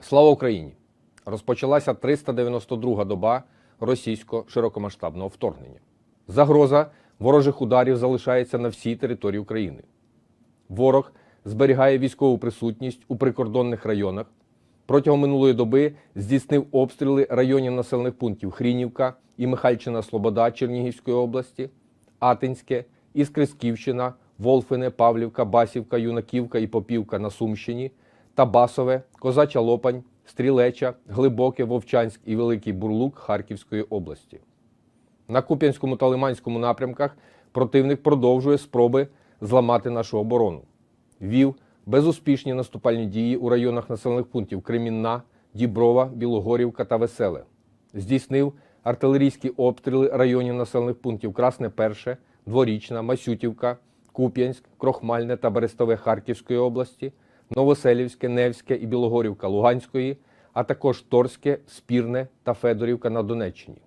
Слава Україні! Розпочалася 392-га доба російського широкомасштабного вторгнення. Загроза ворожих ударів залишається на всій території України. Ворог зберігає військову присутність у прикордонних районах. Протягом минулої доби здійснив обстріли районів населених пунктів Хрінівка і Михайльчина Слобода Чернігівської області, Атинське, Іскрисківщина, Волфине, Павлівка, Басівка, Юнаківка і Попівка на Сумщині та Басове, Козача Лопань, Стрілеча, Глибоке, Вовчанськ і Великий Бурлук Харківської області. На Куп'янському та Лиманському напрямках противник продовжує спроби зламати нашу оборону. Вів безуспішні наступальні дії у районах населених пунктів Кремінна, Діброва, Білогорівка та Веселе. Здійснив артилерійські обстріли районів населених пунктів Красне Перше, Дворічна, Масютівка, Куп'янськ, Крохмальне та Берестове Харківської області, Новоселівське, Невське і Білогорівка Луганської, а також Торське, Спірне та Федорівка на Донеччині.